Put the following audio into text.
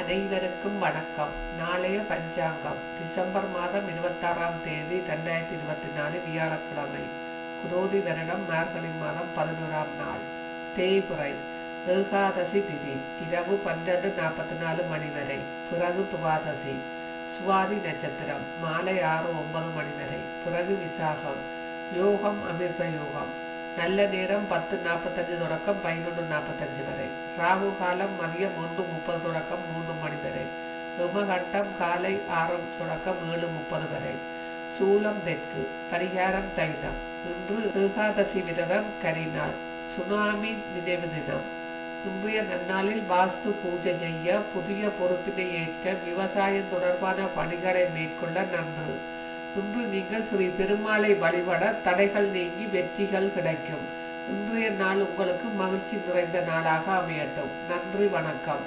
அனைவருக்கும் வணக்கம். நாளைய பஞ்சாங்கம். டிசம்பர் மாதம் இருபத்தாறாம் தேதி ரெண்டாயிரத்தி இருபத்தி நாலு வியாழக்கிழமை. குரோதி வருடம் மார்கழி மாதம் பதினோராம் நாள். தேய்புரை. ஏகாதசி திதி இரவு பன்னெண்டு நாற்பத்தி நாலு மணி வரை. பிறகு துவாதசி. சுவாதி நட்சத்திரம் மாலை ஆறு ஒன்பது மணி வரை. பிறகு விசாகம். யோகம் அமிர்த யோகம். நல்ல நேரம் பத்து நாற்பத்தஞ்சு தொடக்கம் பதினொன்று நாற்பத்தஞ்சு வரை. ராகு காலம் மதியம் ஒன்று முப்பது தொடக்கம் மூன்று மணி வரை. யமகண்டம் காலை ஆறு தொடக்கம் ஏழு முப்பது வரை. சூலம் தெற்கு பரிகாரம் தைலம். இன்று ஏகாதசி விரதம் கரிநாள் சுனாமி நினைவு தினம். இன்றைய நன்னாளில் வாஸ்து பூஜை செய்ய புதிய பொறுப்பினை ஏற்க விவசாயம் தொடர்பான பணிகளை மேற்கொள்ள நன்று. இன்று நீங்கள் ஸ்ரீ பெருமாளை வழிபட தடைகள் நீங்கி வெற்றிகள் கிடைக்கும். இன்றைய நாள் உங்களுக்கு மகிழ்ச்சி நிறைந்த நாளாக அமையட்டும். நன்றி வணக்கம்.